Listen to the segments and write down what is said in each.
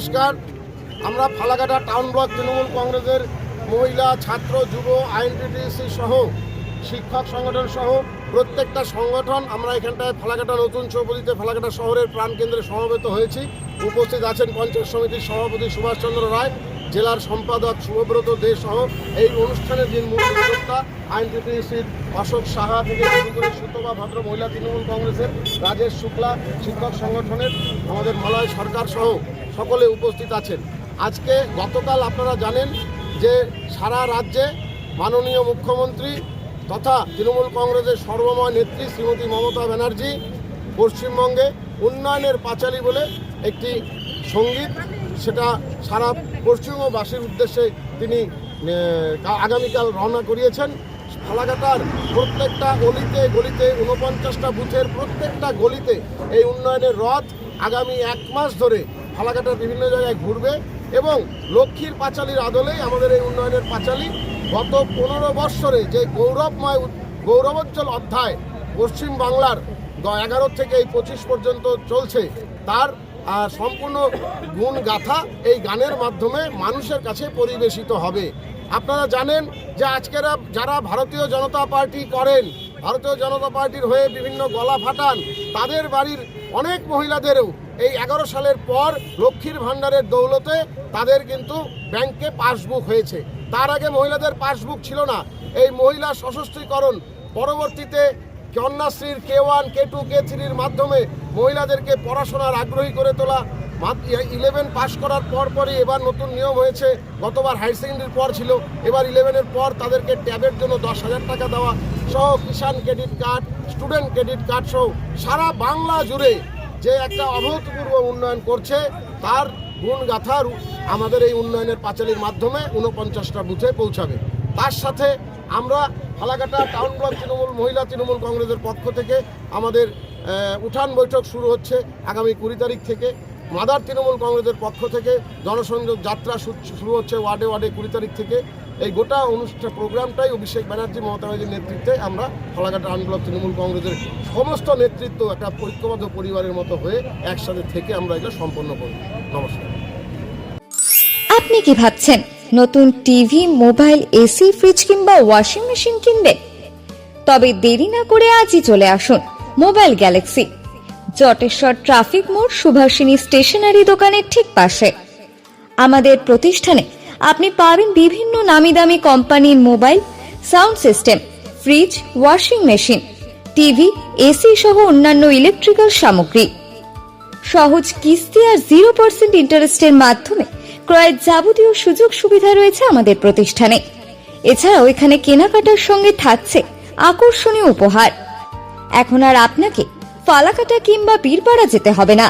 নমস্কার। আমরা Falakata town block Trinamool কংগ্রেসের মহিলা, ছাত্র, যুব আইএনটিটিসি সহ, শিক্ষক সংগঠন সহ প্রত্যেকটা সংগঠন আমরা এখানটায় ফালাকাটা নতুন চৌপতিতে ফালাকাটা শহরের প্রাণকেন্দ্রে সমবেত হয়েছি। উপস্থিত আছেন পঞ্চায়েত সমিতির সভাপতি সুভাষচন্দ্র রায় জেলার সম্পাদক শুভব্রত দে সহ এই অনুষ্ঠানের যিনি মূল উদ্যোক্তা আইনটিটিসির অশোক সাহা থেকে শুরু করে সুতবা ভদ্র মহিলা তৃণমূল কংগ্রেসের রাজেশ শুক্লা শিক্ষক সংগঠনের আমাদের মলয় সরকার সহ সকলে উপস্থিত আছেন। আজকে গতকাল আপনারা জানেন যে সারা রাজ্যে মাননীয় মুখ্যমন্ত্রী তথা তৃণমূল কংগ্রেসের সর্বময় নেত্রী শ্রীমতী মমতা ব্যানার্জি পশ্চিমবঙ্গে উন্নয়নের পাঁচালী বলে একটি সংগীত সেটা সারা পশ্চিমবঙ্গবাসীর উদ্দেশ্যে তিনি আগামীকাল রওনা করিয়েছেন। ফালাকাটার প্রত্যেকটা গলিতে গলিতে উনপঞ্চাশটা বুথের প্রত্যেকটা গলিতে এই উন্নয়নের রথ আগামী এক মাস ধরে ফালাকাটার বিভিন্ন জায়গায় ঘুরবে এবং লক্ষ্মীর পাঁচালির আদলেই আমাদের এই উন্নয়নের পাঁচালি। গত পনেরো বৎসরে যে গৌরবময় গৌরবোজ্জ্বল অধ্যায় পশ্চিম বাংলার এগারো থেকে এই পঁচিশ পর্যন্ত চলছে, তার সম্পূর্ণ গুণ গাথা এই গানের মাধ্যমে মানুষের কাছে পরিবেশিত হবে। আপনারা জানেন যে আজকেরা যারা ভারতীয় জনতা পার্টি করেন, ভারতীয় জনতা পার্টির হয়ে বিভিন্ন গলা ফাটান, তাদের বাড়ির অনেক মহিলাদেরও এই এগারো সালের পর লক্ষ্মীর ভাণ্ডারের দৌলতে তাদের কিন্তু ব্যাংকে পাসবুক হয়েছে। তার আগে মহিলাদের পাসবুক ছিল না। এই মহিলা সশস্ত্রীকরণ পরবর্তীতে কন্যাশ্রীর কে ওয়ান কে টু কে থ্রির মাধ্যমে মহিলাদেরকে পড়াশোনার আগ্রহী করে তোলা। ইলেভেন পাশ করার পর পরই এবার নতুন নিয়ম হয়েছে। গতবার হায়ার সেকেন্ডারির পর ছিল। এবার ইলেভেনের পর তাদেরকে ট্যাবের জন্য দশ হাজার টাকা দেওয়া। সহ Kisan credit card student credit card সহ সারা বাংলা জুড়ে যে একটা অভূতপূর্ব উন্নয়ন করছে, তার গুণ গাথার আমাদের এই উন্নয়নের পাঁচালির মাধ্যমে ঊনপঞ্চাশটা বুথে পৌঁছাবে। তার সাথে আমরা ফালাকাটা টাউন ব্লক তৃণমূল, মহিলা তৃণমূল কংগ্রেসের পক্ষ থেকে আমাদের উঠান বৈঠক শুরু হচ্ছে আগামী কুড়ি তারিখ থেকে। মাদার তৃণমূল কংগ্রেসের পক্ষ থেকে জনসংযোগ যাত্রা শুরু হচ্ছে ওয়ার্ডে ওয়ার্ডে কুড়ি তারিখ থেকে। এই গোটা অনুষ্ঠান প্রোগ্রামটাই অভিষেক ব্যানার্জি, মমতা ব্যানার্জির নেতৃত্বে আমরা টাউন ব্লক তৃণমূল কংগ্রেসের সমস্ত নেতৃত্ব, একটা ঐক্যবদ্ধ পরিবারের মতো হয়ে একসাথে থেকে আমরা এটা সম্পন্ন করব। নমস্কার। আপনি কি ভাবছেন? নতুন টিভি, মোবাইল, এসি, ফ্রিজ কিংবা ওয়াশিং মেশিন কিনবেন? তবে দেরি না করে আজই চলে আসুন মোবাইল গ্যালাক্সি। জটেশ্বর ট্রাফিক মোড়, সুভাষিনী স্টেশনারি দোকানের ঠিক পাশে। আমাদের প্রতিষ্ঠানে আপনি পাবেন বিভিন্ন নামি দামি কোম্পানির mobile, sound system, fridge, washing machine, TV, AC সহ অন্যান্য ইলেকট্রিক্যাল সামগ্রী। সহজ কিস্তি আর জিরো পার্সেন্ট ইন্টারেস্টের মাধ্যমে ক্রয়ের যাবতীয় সুযোগ সুবিধা রয়েছে আমাদের প্রতিষ্ঠানে। এছাড়াও এখানে কেনাকাটার সঙ্গে থাকছে আকর্ষণীয় উপহার। এখন আর আপনাকে ফালাকাটা কিংবা বীরপাড়া যেতে হবে না।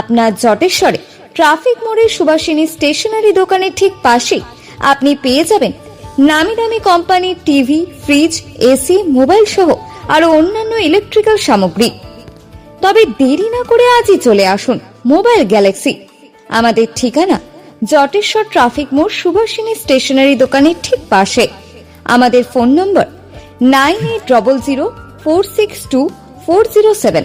আপনার জটেশ্বরে ট্রাফিক মোড়ের সুভাষিনী স্টেশনারি দোকানের ঠিক পাশেই আপনি পেয়ে যাবেন নামি দামি কোম্পানির টিভি, ফ্রিজ, এসি, মোবাইল সহ আরও অন্যান্য ইলেকট্রিক্যাল সামগ্রী। তবে দেরি না করে আজই চলে আসুন মোবাইল গ্যালাক্সি। আমাদের ঠিকানা জটেশ্বর ট্রাফিক মোড় সুভাষিনী স্টেশনারি দোকানের ঠিক পাশে। আমাদের phone number nine eight double zero four six two four zero seven.